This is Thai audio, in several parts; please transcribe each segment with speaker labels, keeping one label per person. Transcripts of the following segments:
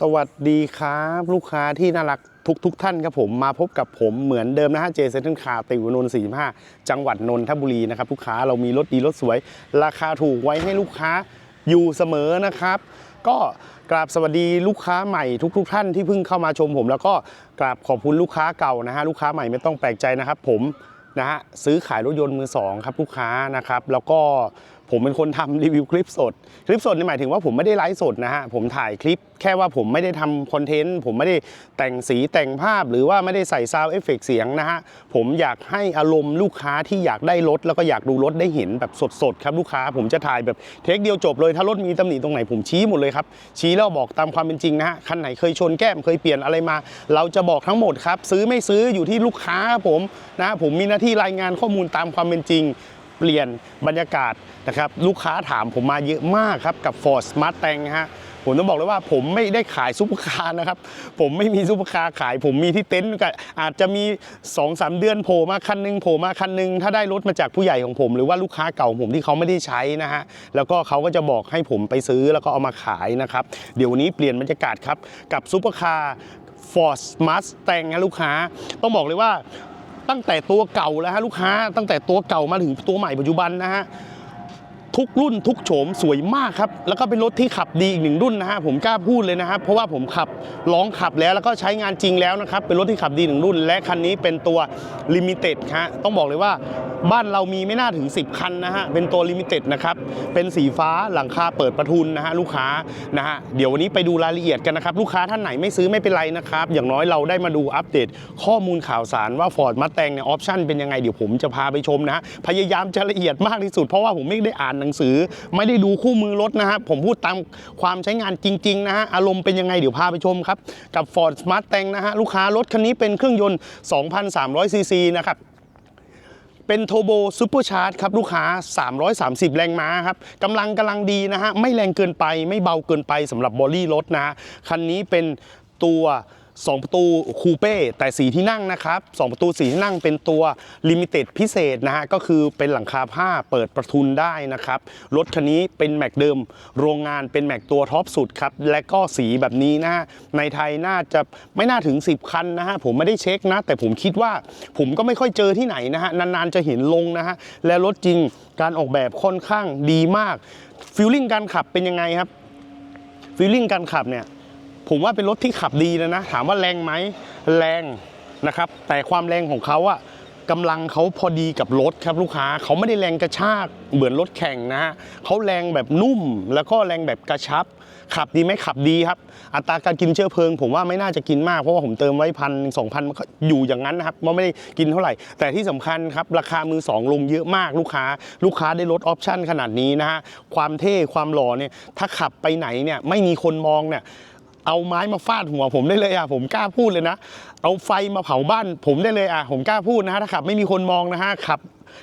Speaker 1: สวัสดีครับ ลูกค้าที่น่ารักทุกทุกๆท่านครับผมมาพบกับผมเหมือนเดิมนะฮะเจเซนต์คาติวนนท์45จังหวัดนนทบุรีนะครับ ลูกค้าเรามีรถดีรถสวย ราคาถูกไว้ให้ลูกค้าอยู่เสมอนะครับ ก็กราบสวัสดีลูกค้าใหม่ทุกๆท่านที่เพิ่งเข้ามาชมผม แล้วก็กราบขอบคุณลูกค้าเก่านะฮะลูกค้าใหม่ไม่ต้องแปลกใจนะครับ ผมนะฮะซื้อขายรถยนต์มือสองครับลูกค้านะครับแล้วก็ ผมเป็นคนทำรีวิวคลิปสด คลิปสดนี่หมายถึงว่าผมไม่ได้ไลฟ์สดนะฮะ ผมถ่ายคลิปแค่ว่าผมไม่ได้ทำคอนเทนต์ ผมไม่ได้แต่งสีแต่งภาพ หรือว่าไม่ได้ใส่ซาวเอฟเฟกเสียงนะฮะ ผมอยากให้อารมณ์ลูกค้าที่อยากได้รถ แล้วก็อยากดูรถได้เห็นแบบสดๆครับลูกค้า ผมจะถ่ายแบบเทคเดียวจบเลยถ้ารถมีตำหนิตรงไหนผมชี้หมดเลยครับ ชี้แล้วบอกตามความเป็นจริงนะฮะคันไหนเคยชนแก้มเคยเปลี่ยนอะไรมา เราจะบอกทั้งหมดครับซื้อไม่ซื้ออยู่ที่ลูกค้าผมนะผมมีหน้าที่รายงานข้อมูลตามความเป็นจริง เปลี่ยนบรรยากาศนะครับลูกค้าถามผมมาเยอะมากครับกับ Ford Smart t a n ฮะผมต้องบอกเลยว่าผมไม่ได้ขายซุปเปอร์คาร์นะครับ ผมไม่มีซุปเปอร์คาร์ขาย ผมมีที่เต็นท์ก็อาจจะมี2อสเดือนโผล่มาคันหนึงโผล่มาคันหนึงถ้าได้รถมาจากผู้ใหญ่ของผม หรือว่าลูกค้าเก่าของผมที่เขาไม่ได้ใช้นะฮะแล้วก็เขาก็จะบอกให้ผมไปซื้อแล้วก็เอามาขายนะครับ เดี๋ยววนนี้เปลี่ยนบรรยากาศครับกับซุปเปอร์คาร์ Ford Mustang นะลูกค้า ต้องบอกเลยว่า ตั้งแต่ตัวเก่าแล้วฮะลูกค้าตั้งแต่ตัวเก่ามาถึงตัวใหม่ปัจจุบันนะฮะ ทุกรุ่นทุกโฉมสวยมากครับ แล้วก็เป็นรถที่ขับดีอีกหนึ่งรุ่นนะฮะผมกล้าพูดเลยนะครับ เพราะว่าผมขับลองขับแล้วแล้วก็ใช้งานจริงแล้วนะครับ เป็นรถที่ขับดีหนึ่งรุ่น และคันนี้เป็นตัวลิมิเต็ดฮะต้องบอกเลยว่าบ้านเรามีไม่น่าถึง 10 คันนะฮะ เป็นตัวลิมิเต็ดนะครับ เป็นสีฟ้าหลังคาเปิดประทุนนะฮะลูกค้านะฮะ เดี๋ยววันนี้ไปดูรายละเอียดกันนะครับ ลูกค้าท่านไหนไม่ซื้อไม่เป็นไรนะครับ อย่างน้อยเราได้มาดูอัปเดต ข้อมูลข่าวสารว่า Ford m u s t a n g เนี่ยออปชั่นเป็นยังไงเดี๋ยวผมจะพาไปชมนะฮะ พยายามจะละเอียดมากที่สุดเพราะว่าผมไม่ได้อ่านหนังสือ ไม่ได้ดูคู่มือรถนะฮะผมพูดตามความใช้งานจริงๆนะฮะอารมณ์เป็นยังไงเดี๋ยวพาไปชมครับกับ Ford m u s t a n g นะฮะลูกค้ารถคันนี้เป็นเครื่องยนต์ 2,300 ซีซีนะครับเป็นโทโบซูเปอร์ชาร์จครับลูกค้า 330 แรงม้าครับกำลังกำลังดีนะฮะไม่แรงเกินไปไม่เบาเกินไปสำหรับบอดี้รถนะคันนี้เป็นตัว 2 ประตูคูเป้แต่สีที่นั่งนะครับ 2 ประตูสีที่นั่งเป็นตัวลิมิเต็ดพิเศษนะฮะก็คือเป็นหลังคาผ้าเปิดประทุนได้นะครับ รถคันนี้เป็นแม็กเดิม โรงงานเป็นแม็กตัวท็อปสุดครับ และก็สีแบบนี้นะฮะในไทยน่าจะไม่น่าถึง 10 คันนะฮะผมไม่ได้เช็คนะ แต่ผมคิดว่าผมก็ไม่ค่อยเจอที่ไหนนะฮะนานๆจะเห็นลงนะฮะและรถจริงการออกแบบค่อนข้างดีมากฟิลลิ่งการขับเป็นยังไงครับฟิลลิ่งการขับเนี่ย ผมว่าเป็นรถที่ขับดีนะนะ ถามว่าแรงไหมแรงนะครับ แต่ความแรงของเขาอะกำลังเขาพอดีกับรถครับลูกค้าเขาไม่ได้แรงกระชากเหมือนรถแข่งนะฮะเขาแรงแบบนุ่มแล้วก็แรงแบบกระชับ ขับดีไหมขับดีครับ อัตราการกินเชื้อเพลิง ผมว่าไม่น่าจะกินมากเพราะว่าผมเติมไว้พันสองพันอยู่อย่างนั้นนะครับว่าไม่ได้กินเท่าไหร่ แต่ที่สำคัญครับราคามือสองลงเยอะมากลูกค้า ลูกค้าได้ลดออปชั่นขนาดนี้นะฮะความเท่ความหล่อเนี่ยถ้าขับไปไหนเนี่ยไม่มีคนมองเนี่ย เอาไม้มาฟาดหัวผมได้เลยอะผมกล้าพูดเลยนะ เอาไฟมาเผาบ้าน ผมได้เลยอะผมกล้าพูดนะฮะถ้าขับไม่มีคนมองนะฮะขับ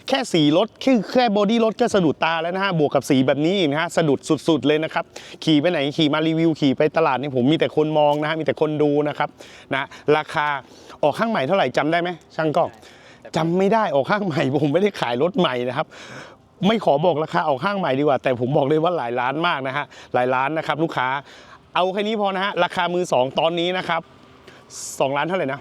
Speaker 1: แค่สีรถแค่แค่บอดี้รถก็สะดุดตาแล้วนะฮะบวกกับสีแบบนี้นะฮะสะดุดสุด ๆ เลยนะครับขี่ไปไหนขี่มารีวิวขี่ไปตลาดนี่ผมมีแต่คนมองนะฮะมีแต่คนดูนะครับนะราคาออกข้างใหม่เท่าไหร่จำได้ไหมช่างกล้องจำไม่ได้ออกข้างใหม่ผมไม่ได้ขายรถใหม่นะครับไม่ขอบอกราคาออกข้างใหม่ดีกว่า แต่ผมบอกเลยว่าหลายล้านมากนะฮะหลายล้านนะครับลูกค้า เอาแค่นี้พอนะฮะ ราคามือสองตอนนี้นะครับ2ล้านเท่าไหร่นะ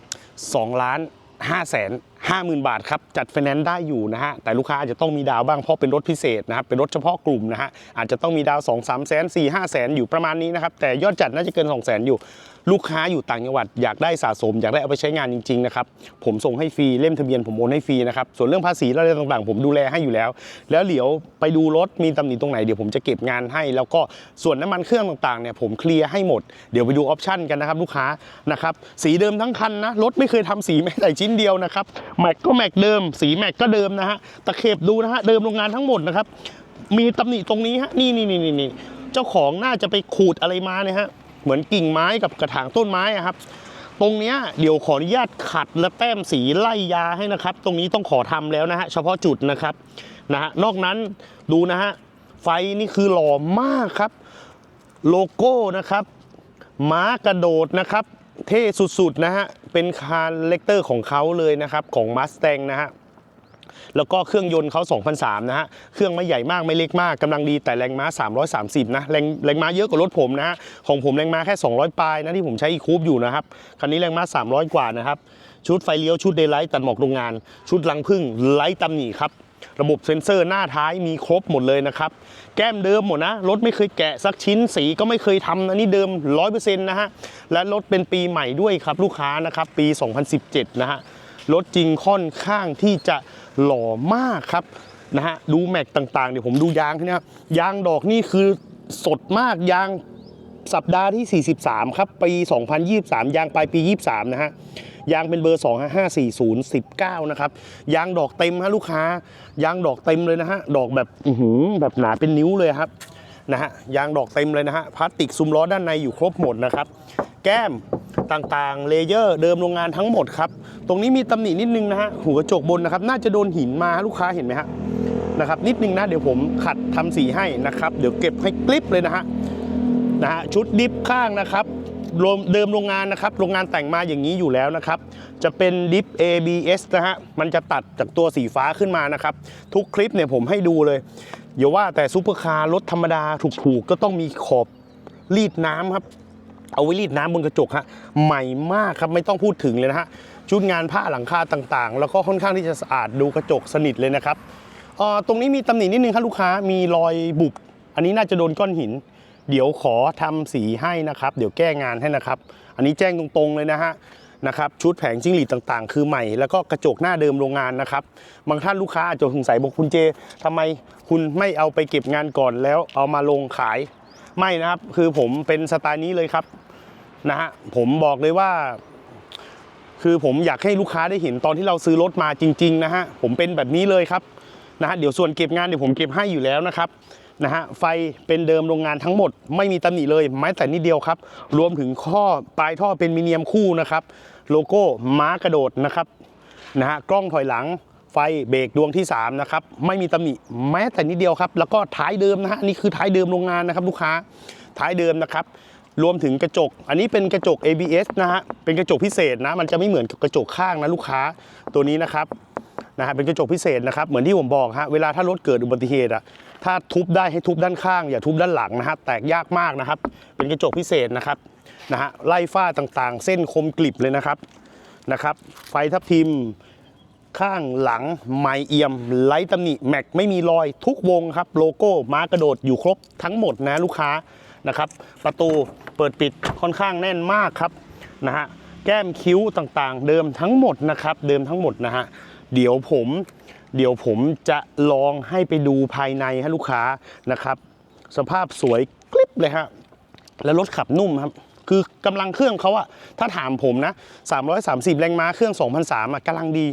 Speaker 1: 2ล้าน5แสน ห้าหมื่นบาทครับจัดไฟแนนซ์ได้อยู่นะฮะแต่ลูกค้าอาจจะต้องมีดาวบ้างเพราะเป็นรถพิเศษนะครับเป็นรถเฉพาะกลุ่มนะฮะอาจจะต้องมีดาว 2 3แสน4 5แสนอยู่ประมาณนี้นะครับแต่ยอดจัดน่าจะเกิน2แสนอยู่ ลูกค้าอยู่ต่างจังหวัดอยากได้สะสม อยากได้เอาไปใช้งานจริงๆนะครับผมส่งให้ฟรีเล่มทะเบียนผมโอนให้ฟรีนะครับส่วนเรื่องภาษีและอะไรต่างๆ ผมดูแลให้อยู่แล้ว แล้วเดี๋ยวไปดูรถมีตำหนิตรงไหนเดี๋ยวผมจะเก็บงานให้ แล้วก็ส่วนน้ำมันเครื่องต่างๆเนี่ยผมเคลียร์ให้หมดเดี๋ยวไปดูออปชั่นกันนะครับลูกค้านะครับสีเดิมทั้งคันนะรถไม่เคยทำสีแม้แต่ชิ้นเดียวนะครับแม็กก็แม็กเดิม สีแม็กก็เดิมนะฮะตะเข็บดูนะฮะเดิมโรงงานทั้งหมดนะครับ มีตำหนิตรงนี้ฮะนี่นี่นี่นี่นี่เจ้าของน่าจะไปขูดอะไรมาเนี่ยฮะเหมือนกิ่งไม้กับกระถางต้นไม้อะครับตรงเนี้ยเดี๋ยวขออนุญาตขัดและแต้มสีไล่ยาให้นะครับ ตรงนี้ต้องขอทำแล้วนะฮะเฉพาะจุดนะครับนะฮะนอกนั้นดูนะฮะไฟนี่คือหล่อมากครับ โลโก้นะครับม้ากระโดดนะครับ เท่สุดๆนะฮะ เป็นคาร์เลกเตอร์ของเขาเลยนะครับ ของ Mustang นะฮะ แล้วก็เครื่องยนต์เขา2003 นะฮะ เครื่องไม่ใหญ่มากไม่เล็กมากกำลังดีแต่แรงม้า 330 นะ แรงแรงม้าเยอะกว่ารถผมนะฮะ ของผมแรงม้าแค่ 200 ปลายนะที่ผมใช้อีคูปอยู่นะครับ คันนี้แรงม้า 300 กว่านะครับ ชุดไฟเลี้ยวชุดเดย์ไลท์ตัดหมอกโรงงาน ชุดลังพึ่งไลท์ตำหนิครับ ระบบเซ็นเซอร์หน้าท้ายมีครบหมดเลยนะครับ แก้มเดิมหมดนะ รถไม่เคยแกะสักชิ้นสีก็ไม่เคยทำอันนี้เดิม 100%นะฮะ และรถเป็นปีใหม่ด้วยครับลูกค้านะครับปี 2017 นะฮะ รถจริงค่อนข้างที่จะหล่อมากครับนะฮะดูแม็กต่างๆเดี๋ยวผมดูยางนี่ครับยางดอกนี่คือสดมากยางสัปดาห์ที่ 43 ครับ ปี 2023 ยางปลายปี 23 นะฮะ ยางเป็นเบอร์ 2 5 4 0 19 นะครับ ยางดอกเต็มฮะลูกค้า ยางดอกเต็มเลยนะฮะ ดอกแบบอืแบบหนาเป็นนิ้วเลยครับนะฮะ ยางดอกเต็มเลยนะฮะ พลาสติกซุ้มล้อด้านในอยู่ครบหมดนะครับ แก้มต่างๆ เลเยอร์เดิมโรงงานทั้งหมดครับ ตรงนี้มีตำหนินิดนึงนะฮะ หัวกระจกบนนะครับ น่าจะโดนหินมาลูกค้าเห็นไหมฮะ นะครับ นิดนึงนะ เดี๋ยวผมขัดทำสีให้นะครับ เดี๋ยวเก็บให้กลิปเลยนะฮะ นะฮะ ชุดดิฟข้างนะครับ เดิมโรงงานนะครับ โรงงานแต่งมาอย่างนี้อยู่แล้วนะครับ จะเป็นดิฟ ABS นะฮะ มันจะตัดจากตัวสีฟ้าขึ้นมานะครับ ทุกคลิปเนี่ยผมให้ดูเลยอย่าว่าแต่ซูเปอร์คาร์รถธรรมดาถูกๆ ก็ต้องมีขอบรีดน้ำครับ เอาไว้รีดน้ำบนกระจกฮะ ใหม่มากครับไม่ต้องพูดถึงเลยนะฮะ ชุดงานผ้าหลังคาต่างๆ แล้วก็ค่อนข้างที่จะสะอาดดูกระจกสนิทเลยนะครับออตรงนี้มีตำหนินิดนึงครับลูกค้ามีรอยบุบอันนี้น่าจะโดนก้อนหิน เดี๋ยวขอทำสีให้นะครับ เดี๋ยวแก้งานให้นะครับ อันนี้แจ้งตรงๆเลยนะฮะนะครับชุดแผงจิ้งหรีดต่างๆ คือใหม่แล้วก็กระจกหน้าเดิมโรงงานนะครับ บางท่านลูกค้าอาจจะสงสัยบอกคุณเจทำไมคุณไม่เอาไปเก็บงานก่อนแล้วเอามาลงขายไม่นะครับ คือผมเป็นสไตล์นี้เลยครับนะฮะผมบอกเลยว่า คือผมอยากให้ลูกค้าได้เห็นตอนที่เราซื้อรถมาจริง ๆ นะฮะผมเป็นแบบนี้เลยครับนะฮะเดี๋ยวส่วนเก็บงานเดี๋ยวผมเก็บให้อยู่แล้วนะครับ นะฮะไฟเป็นเดิมโรงงานทั้งหมด ไม่มีตำหนิเลยแม้แต่นิดเดียวครับ รวมถึงข้อปลายท่อเป็นมิเนียมคู่นะครับ โลโก้ม้ากระโดดนะครับนะฮะกล้องถอยหลังไฟเบรกดวงที่3นะครับไม่มีตำหนิแม้แต่นิดเดียวครับ แล้วก็ท้ายเดิมนะฮะนี่คือท้ายเดิมโรงงานนะครับ ลูกค้าท้ายเดิมนะครับ รวมถึงกระจก อันนี้เป็นกระจก ABS นะฮะเป็นกระจกพิเศษนะ มันจะไม่เหมือนกับกระจกข้างนะลูกค้าตัวนี้นะครับนะฮะเป็นกระจกพิเศษนะครับ เหมือนที่ผมบอกฮะเวลาถ้ารถเกิดอุบัติเหตุอะ ถ้าทุบได้ให้ทุบด้านข้าง อย่าทุบด้านหลังนะฮะแตกยากมากนะครับ เป็นกระจกพิเศษนะครับนะฮะไล่ฝ้าต่างๆ เส้นคมกลิบเลยนะครับนะครับ ไฟทับทิมข้างหลังไมเอี่ยมไลท์ตำหนิแม็กไม่มีรอยทุกวงครับโลโก้ม้ากระโดดอยู่ครบทั้งหมดนะลูกค้านะครับ ประตูเปิดปิดค่อนข้างแน่นมากครับนะฮะแก้มคิ้วต่างๆ เดิมทั้งหมดนะครับ เดิมทั้งหมดนะฮะเดี๋ยวผมเดี๋ยวผมจะลองให้ไปดูภายในให้ลูกค้านะครับ สภาพสวยกริบเลยฮะแล้วรถขับนุ่มครับ คือกำลังเครื่องเขาอะถ้าถามผมนะ 330 แรงม้าเครื่อง 2003อะกำลังดี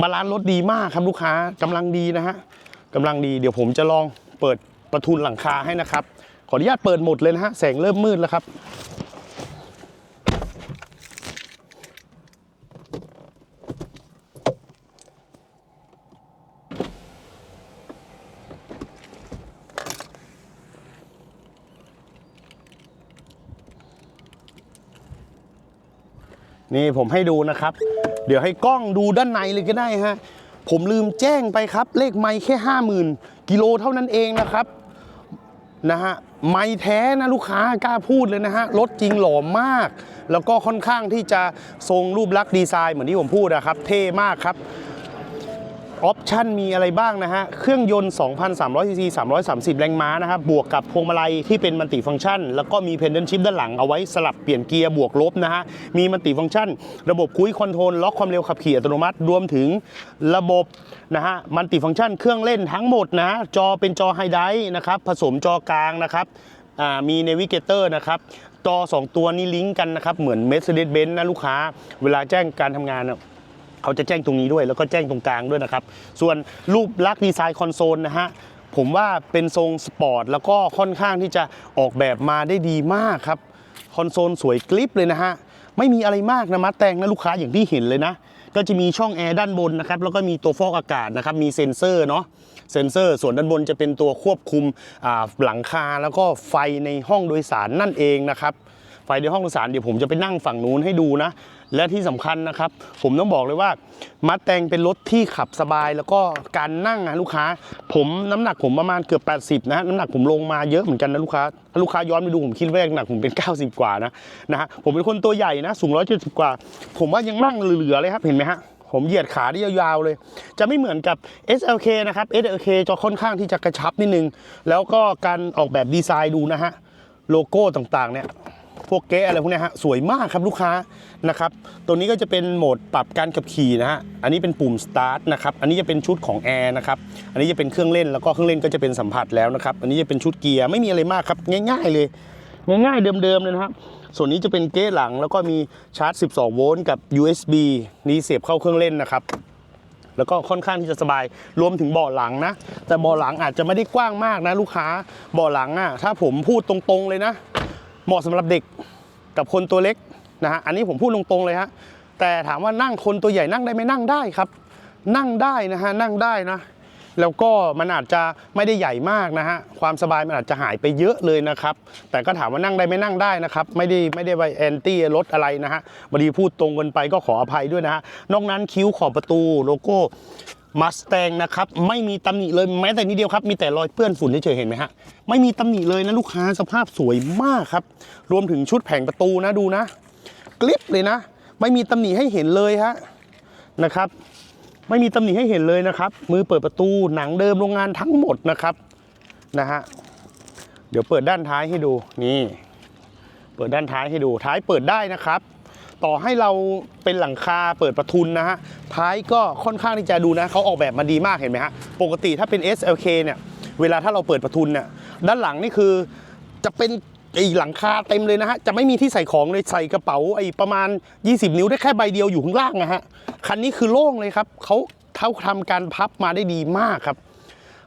Speaker 1: บาลานซ์รถดีมากครับลูกค้ากำลังดีนะฮะกำลังดีเดี๋ยวผมจะลองเปิดประทุนหลังคาให้นะครับ ขออนุญาตเปิดหมดเลยนะฮะแสงเริ่มมืดแล้วครับ นี่ผมให้ดูนะครับ เดี๋ยวให้กล้องดูด้านในเลยก็ได้ฮะผมลืมแจ้งไปครับ เลขไม้แค่ 50,000 กิโลเท่านั้นเองนะครับนะฮะไม้แท้นะลูกค้ากล้าพูดเลยนะฮะรถจริงหล่อมาก แล้วก็ค่อนข้างที่จะทรงรูปลักษณ์ดีไซน์เหมือนที่ผมพูดนะครับ เท่มากครับ ออปชันมีอะไรบ้างนะฮะ เครื่องยนต์ 2,300 ซีซี 330 แรงม้านะครับ บวกกับพวงมาลัยที่เป็นมัลติฟังก์ชัน แล้วก็มีเพนเดนชิพด้านหลังเอาไว้สลับเปลี่ยนเกียร์บวกลบนะฮะ มีมัลติฟังก์ชัน ระบบคุยคอนโทรลล็อกความเร็วขับขี่อัตโนมัติ รวมถึงระบบนะฮะมัลติฟังก์ชันเครื่องเล่นทั้งหมดนะ จอเป็นจอไฮไดท์นะครับ ผสมจอกลางนะครับมีเนวิเกเตอร์นะครับจอ2 ตัวนี้ลิงก์กันนะครับ เหมือน Mercedes-Benz นะลูกค้า เวลาแจ้งการทำงานน่ะ เขาจะแจ้งตรงนี้ด้วยแล้วก็แจ้งตรงกลางด้วยนะครับ ส่วนรูปลักษณ์ดีไซน์คอนโซลนะฮะผมว่าเป็นทรงสปอร์ตแล้วก็ค่อนข้างที่จะออกแบบมาได้ดีมากครับคอนโซลสวยกลิปเลยนะฮะไม่มีอะไรมากนะมัดแต่งนะลูกค้าอย่างที่เห็นเลยนะ ก็จะมีช่องแอร์ด้านบนนะครับแล้วก็มีตัวฟอกอากาศนะครับมีเซ็นเซอร์เนาะเซ็นเซอร์ส่วนด้านบนจะเป็นตัวควบคุมหลังคาแล้วก็ไฟในห้องโดยสารนั่นเองนะครับไฟในห้องโดยสารเดี๋ยวผมจะไปนั่งฝั่งนู้นให้ดูนะ และที่สำคัญนะครับ ผมต้องบอกเลยว่ามัดแตงเป็นรถที่ขับสบายแล้วก็การนั่งอะลูกค้า ผมน้ำหนักผมประมาณเกือบ 80 นะฮะน้ำหนักผมลงมาเยอะเหมือนกันนะลูกค้าถ้าลูกค้าย้อนไปดูผมคิดว่าหนักผมเป็น 90 กว่านะนะฮะผมเป็นคนตัวใหญ่นะสูง170 กว่า ผมว่ายังนั่งเหลือๆเลยครับเห็นไหมฮะผมเหยียดขาได้ยาวๆเลย จะไม่เหมือนกับ SLK นะครับ SLK จะค่อนข้างที่จะกระชับนิดนึง แล้วก็การออกแบบดีไซน์ดูนะฮะ โลโก้ต่างๆเนี่ย พวกเก๊ะอะไรพวกนี้ฮะสวยมากครับลูกค้านะครับตัวนี้ก็จะเป็นโหมดปรับการขับขี่นะฮะอันนี้เป็นปุ่ม start นะครับอันนี้จะเป็นชุดของแอร์นะครับอันนี้จะเป็นเครื่องเล่นแล้วก็เครื่องเล่นก็จะเป็นสัมผัสแล้วนะครับอันนี้จะเป็นชุดเกียร์ไม่มีอะไรมากครับง่าย ๆ เลย ง่ายๆเดิมๆเลยนะครับส่วนนี้จะเป็นเก๊หลังแล้วก็มีชาร์จ 12 โวลต์กับ USB นี่เสียบเข้าเครื่องเล่นนะครับแล้วก็ค่อนข้างที่จะสบาย รวมถึงเบาะหลังนะ แต่เบาะหลังอาจจะไม่ได้กว้างมากนะลูกค้า เบาะหลังอะ ถ้าผมพูดตรงๆเลยนะ เหมาะสำหรับเด็กกับคนตัวเล็กนะฮะอันนี้ผมพูดตรงๆเลยฮะแต่ถามว่านั่งคนตัวใหญ่นั่งได้ไหมนั่งได้ครับ นั่งได้นะฮะนั่งได้นะแล้วก็มันอาจจะไม่ได้ใหญ่มากนะฮะความสบายมันอาจจะหายไปเยอะเลยนะครับ แต่ก็ถามว่านั่งได้ไหมนั่งได้นะครับ ไม่ได้ไม่ได้ไปแอนตี้รถอะไรนะฮะบดีพูดตรงกันไปก็ขออภัยด้วยนะฮะนอกนั้นคิ้วขอบประตูโลโก้ มัสแตงนะครับไม่มีตำหนิเลยแม้แต่นิดเดียวครับมีแต่รอยเปื้อนฝุ่นเฉยๆเห็นไหมฮะไม่มีตำหนิเลยนะลูกค้าสภาพสวยมากครับ รวมถึงชุดแผงประตูนะดูนะกลิปเลยนะ ไม่มีตำหนิให้เห็นเลยฮะนะครับ ไม่มีตำหนิให้เห็นเลยนะครับ มือเปิดประตูหนังเดิมโรงงานทั้งหมดนะครับนะฮะเดี๋ยวเปิดด้านท้ายให้ดูนี่ เปิดด้านท้ายให้ดูท้ายเปิดได้นะครับ ต่อให้เราเป็นหลังคาเปิดประทุนนะฮะ ท้ายก็ค่อนข้างที่จะดูนะเขาออกแบบมาดีมากเห็นไหมฮะปกติถ้าเป็น SLK เนี่ยเวลาถ้าเราเปิดประทุนเนี่ยด้านหลังนี่คือจะเป็นไอ้หลังคาเต็มเลยนะฮะ จะไม่มีที่ใส่ของเลยใส่กระเป๋าไอ้ประมาณ 20 นิ้วได้แค่ใบเดียวอยู่ข้างล่างนะฮะ คันนี้คือโล่งเลยครับเขาเขาทำการพับมาได้ดีมากครับ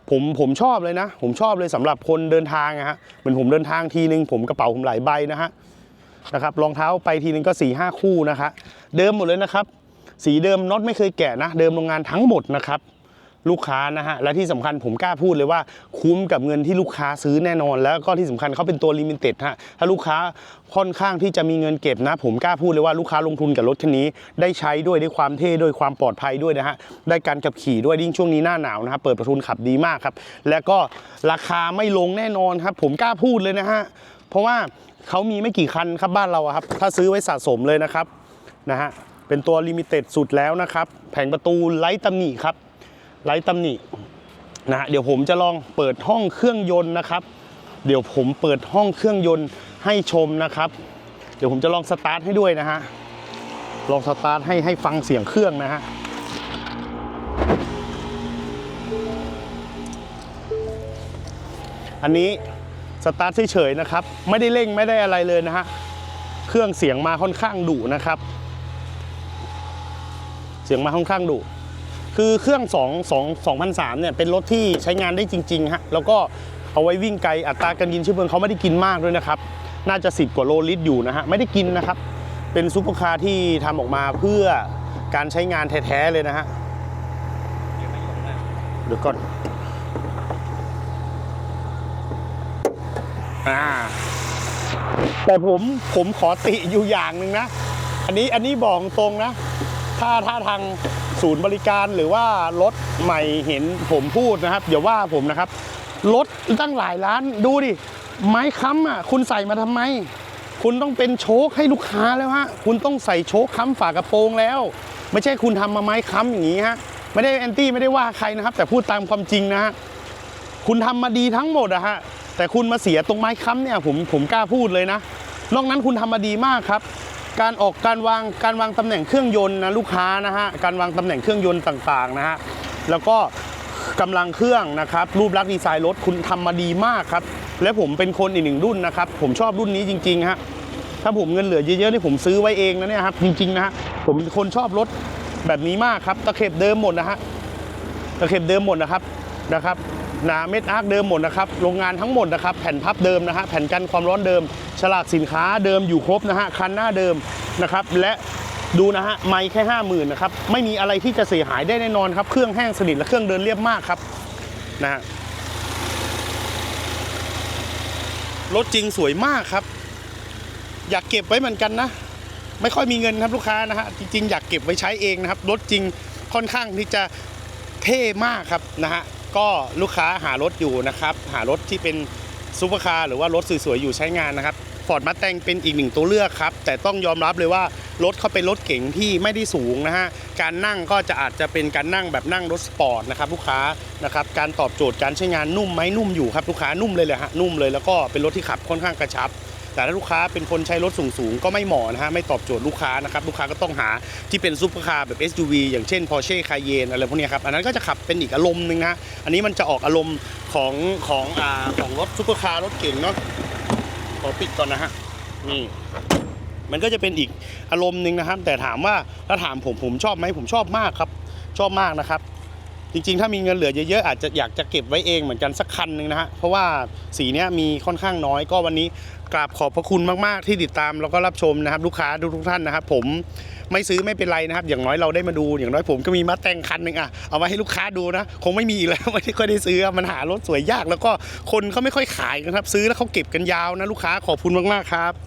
Speaker 1: ผมผมชอบเลยนะ ผมชอบเลยสำหรับคนเดินทางอะฮะ เหมือนผมเดินทางทีนึงผมกระเป๋าผมหลายใบนะฮะนะครับรองเท้าไปทีนึงก็4ี่ห้าคู่นะคะเดิมหมดเลยนะครับ สีเดิมน็อตไม่เคยแกะนะ เดิมโรงงานทั้งหมดนะครับลูกค้านะฮะและที่สำคัญผมกล้าพูดเลยว่าคุ้มกับเงินที่ลูกค้าซื้อแน่นอน แล้วก็ที่สำคัญเขาเป็นตัวลิมิเต็ดฮะถ้าลูกค้าค่อนข้างที่จะมีเงินเก็บนะ ผมกล้าพูดเลยว่าลูกค้าลงทุนกับรถคันนี้ ได้ใช้ด้วยได้ความเท่ด้วยความปลอดภัยด้วยนะฮะได้การขับขี่ด้วยยิ่งช่วงนี้หน้าหนาวนะครับเปิดประทุนขับดีมากครับ แล้วก็ราคาไม่ลงแน่นอนครับ ผมกล้าพูดเลยนะฮะเพราะว่าเขามีไม่กี่คันครับบ้านเราครับถ้าซื้อไว้สะสมเลยนะครับนะฮะ เป็นตัวลิมิเต็ดสุดแล้วนะครับ แผงประตูไร้ตำหนิครับไร้ตำหนินะฮะเดี๋ยวผมจะลองเปิดห้องเครื่องยนต์นะครับ เดี๋ยวผมเปิดห้องเครื่องยนต์ให้ชมนะครับ เดี๋ยวผมจะลองสตาร์ทให้ด้วยนะฮะลองสตาร์ทให้ให้ฟังเสียงเครื่องนะฮะอันนี้สตาร์ทเฉยๆนะครับ ไม่ได้เร่งไม่ได้อะไรเลยนะฮะเครื่องเสียงมาค่อนข้างดุนะครับ เสียงมาค่อนข้างดุคือเครื่อง 2 2 2003เนี่ยเป็นรถที่ใช้งานได้จริงๆฮะแล้วก็เอาไว้วิ่งไกลอัตราการกินเชื้อเพลิงเขาไม่ได้กินมากด้วยนะครับ น่าจะ 10 กว่าโลลิตรอยู่นะฮะไม่ได้กินนะครับ เป็นซุปเปอร์คาร์ที่ทำออกมาเพื่อการใช้งานแท้ๆเลยนะฮะเดี๋ยวก่อนอ่าแต่ผมผมขอติอยู่อย่างหนึ่งนะ อันนี้อันนี้บอกตรงนะ ถ้าถ้าทางศูนย์บริการหรือว่ารถใหม่เห็นผมพูดนะครับอย่าว่าผมนะครับรถตั้งหลายล้านดูดิ ไม้ค้ำอะคุณใส่มาทำไม คุณต้องเป็นโชคให้ลูกค้าแล้วฮะคุณต้องใส่โชคค้ำฝากระโปรงแล้ว ไม่ใช่คุณทำมาไม้ค้ำอย่างนี้ฮะไม่ได้แอนตี้ไม่ได้ว่าใครนะครับ แต่พูดตามความจริงนะฮะคุณทำมาดีทั้งหมดอะฮะแต่คุณมาเสียตรงไม้ค้ำเนี่ยผมผมกล้าพูดเลยนะนอกนั้นคุณทำมาดีมากครับ การออกการวางการวางตำแหน่งเครื่องยนต์นะลูกค้านะฮะการวางตำแหน่งเครื่องยนต์ต่างๆนะฮะแล้วก็กำลังเครื่องนะครับรูปลักษณ์ดีไซน์รถคุณทำมาดีมากครับและผมเป็นคนอีกหนึ่งรุ่นนะครับผมชอบรุ่นนี้จริงๆฮะถ้าผมเงินเหลือเยอะๆนี่ผมซื้อไว้เองนะเนี่ยครับจริงๆนะฮะผมเป็นคนชอบรถแบบนี้มากครับตะเข็บเดิมหมดนะฮะตะเข็บเดิมหมดนะครับนะครับ นาเม็ดอาร์คเดิมหมดนะครับโรงงานทั้งหมดนะครับแผ่นพับเดิมนะฮะแผ่นกันความร้อนเดิม ฉลากสินค้าเดิมอยู่ครบนะฮะคันหน้าเดิมนะครับและดูนะฮะไม่แค่ห้าหมื่นนะครับไม่มีอะไรที่จะเสียหายได้แน่นอนครับเครื่องแห้งสนิทและเครื่องเดินเรียบมากครับนะฮะรถจริงสวยมากครับ อยากเก็บไว้เหมือนกันนะ ไม่ค่อยมีเงินครับลูกค้านะฮะจริงๆอยากเก็บไว้ใช้เองนะครับรถจริงค่อนข้างที่จะเท่มากครับนะฮะ ก็ลูกค้าหารถอยู่นะครับ หารถที่เป็นซูเปอร์คาร์หรือว่ารถสวยๆอยู่ใช้งานนะครับฟอร์ดมาแตงเป็นอีกหนึ่งตัวเลือกครับ แต่ต้องยอมรับเลยว่ารถเขาเป็นรถเก๋งที่ไม่ได้สูงนะฮะ การนั่งก็จะอาจจะเป็นการนั่งแบบนั่งรถสปอร์ตนะครับลูกค้านะครับการตอบโจทย์การใช้งานนุ่มไหมนุ่มอยู่ครับลูกค้านุ่มเลยแหละฮะนุ่มเลยแล้วก็เป็นรถที่ขับค่อนข้างกระชับ แต่ถ้าลูกค้าเป็นคนใช้รถสูงๆก็ไม่เหมาะนะฮะไม่ตอบโจทย์ลูกค้านะครับลูกค้าก็ต้องหาที่เป็นซุปเปอร์คาร์แบบ SUV อย่างเช่น Porsche Cayenne อะไรพวกนี้ครับอันนั้นก็จะขับเป็นอีกอารมณ์หนึ่งนะฮะอันนี้มันจะออกอารมณ์ของของอ่าของรถซุปเปอร์คาร์รถเก่งเนาะขอปิดก่อนนะฮะนี่มันก็จะเป็นอีกอารมณ์หนึ่งนะครับ แต่ถามว่าถ้าถามผมผมชอบไหมผมชอบมากครับ ชอบมากนะครับ จริงๆ ถ้ามีเงินเหลือเยอะๆอาจจะอยากจะเก็บไว้เองเหมือนกันสักคันหนึ่งนะฮะเพราะว่าสีเนี้ยมีค่อนข้างน้อยก็วันนี้กราบขอบพระคุณมากๆ ที่ติดตามแล้วก็รับชมนะครับ ลูกค้าทุกๆท่านนะครับ ผมไม่ซื้อไม่เป็นไรนะครับ อย่างน้อยเราได้มาดูอย่างน้อยผมก็มีมาแต่งคันหนึ่งอะเอามาให้ลูกค้าดูนะคงไม่มีอีกแล้วไม่ได้ค่อยได้ซื้อมันหารถสวยยาก แล้วก็คนเขาไม่ค่อยขายกันครับ ซื้อแล้วเขาเก็บกันยาวนะลูกค้าขอบคุณมากๆครับ